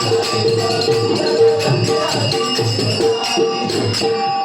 Thank you.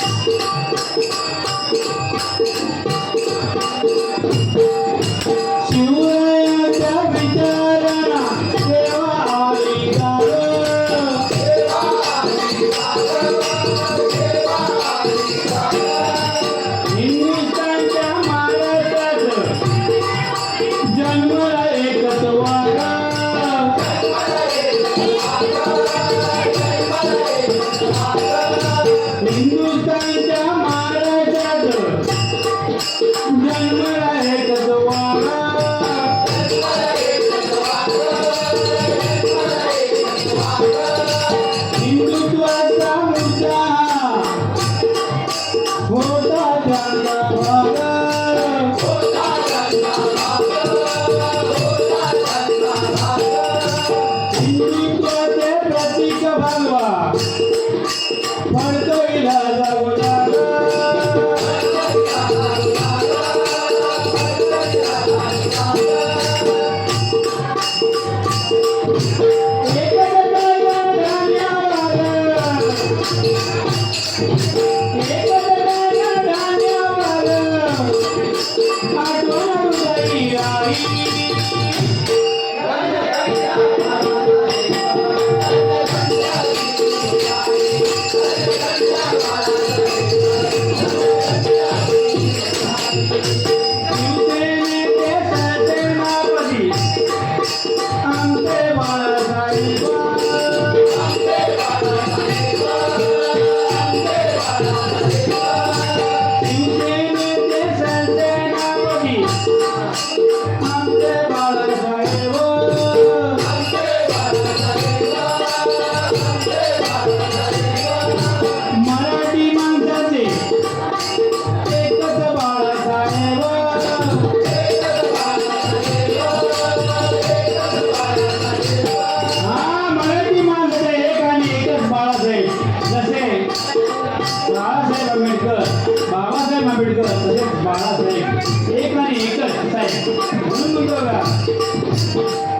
Thank you. जसे बाळासाहेब आंबेडकर बाबासाहेब आंबेडकर तसेच बाळासाहेब. एक आणि एकच साहेब. म्हणून म्हणतो का?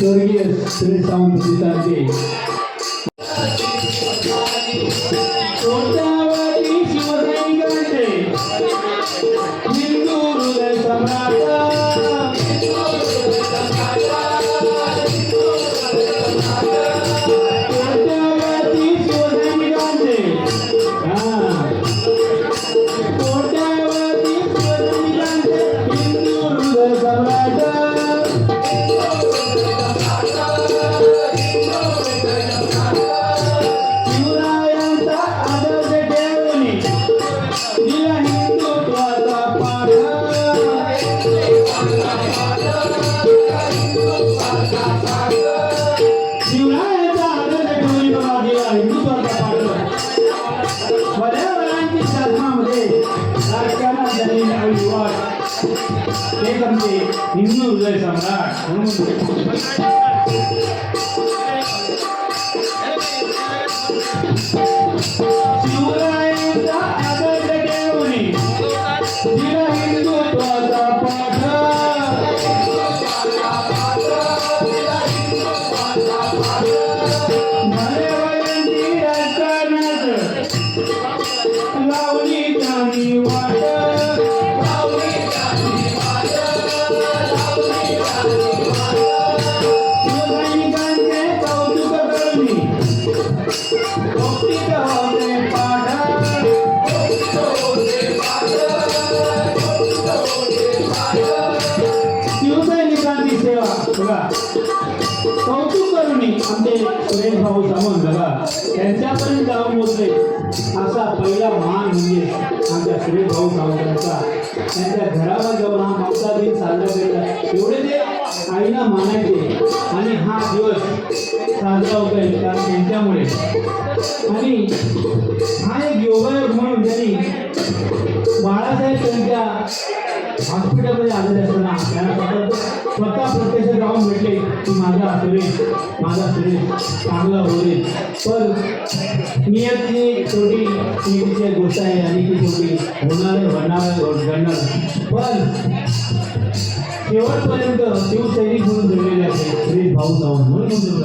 Сергей, средства почитателей, पर्यावरणाची शासनामध्ये राजकारणा झालेली अविश्वास हे करते हिंदू हृदय सम्राट म्हणून शिवरायांचा आदर्श ठेवणे तिला हिंदुत्वाचा पाठ. कौतुक करुणी आमचे सुरेश भाऊ सामंत बघा त्यांच्यापर्यंत जाऊन बोलले असा पहिला मान म्हणजे आमच्या सुरेश भाऊ सावंतांचा त्यांच्या घरावर जाऊन हा मागचा दिन साजरा केला. एवढे ते आईला मानायचे आणि हा दिवस साजरा होतोय कारण त्यांच्यामुळे. आणि हा एक योगायोग म्हणून त्यांनी बाळासाहेब त्यांच्या हॉस्पिटलमध्ये आलेले असताना की माझा सुरेश माझा सुरेश चांगला होईल. पण मी एक ती छोटी टीव्हीची एक गोष्ट आहे आणि ती छोटी होणार होणार घडणार पण शेवटपर्यंत शिवसैनिक म्हणून जोडलेले आहे सुरेश भाऊ जाऊन म्हणून म्हणतो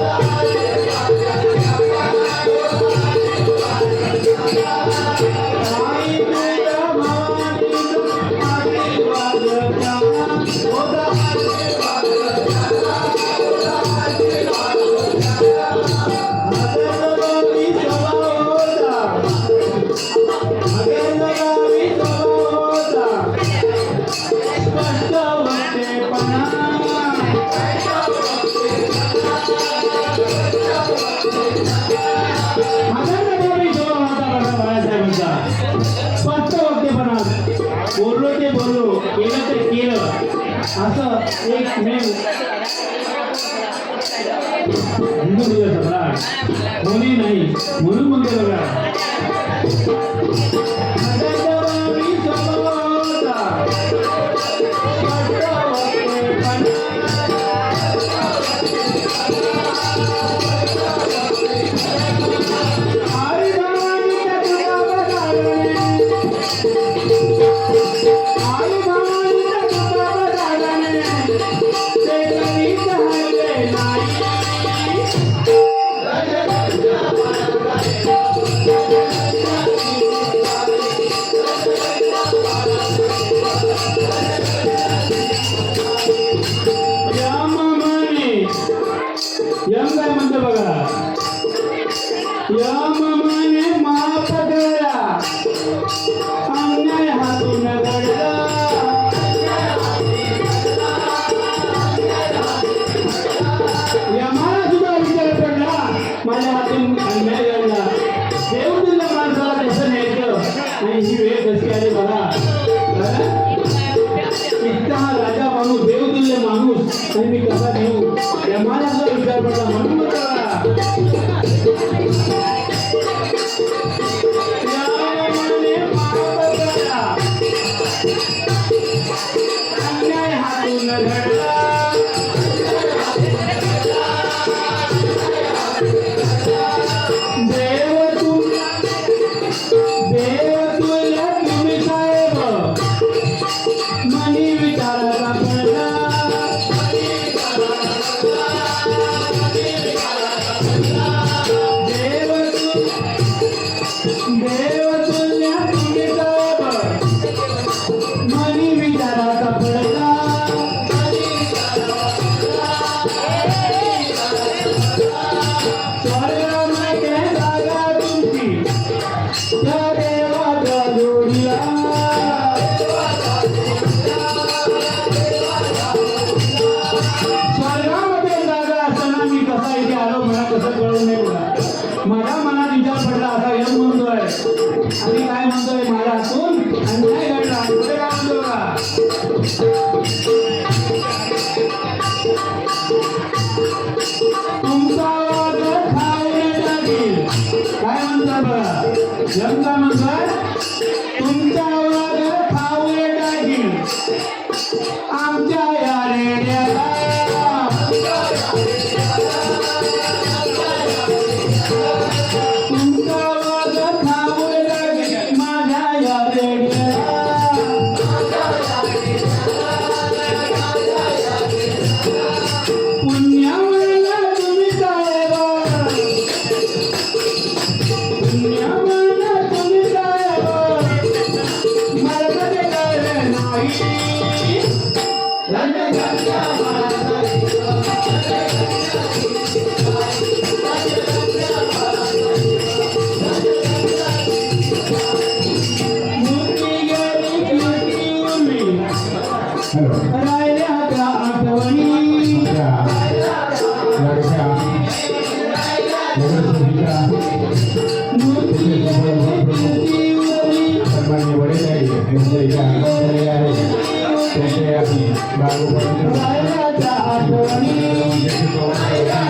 Hallelujah. असं एक मेव हिंदू दिवस सम्राट कोणी नाही म्हणून म्हणते बघा माझ्या अन्याय घडला देव दिला माणसाला कसं न्यायचं. आणि ही वेळ कशी आली बघा इतका राजा माणूस देव दिले माणूस. आणि मी कसा देऊ या माझा विचार पडला म्हणून Oh,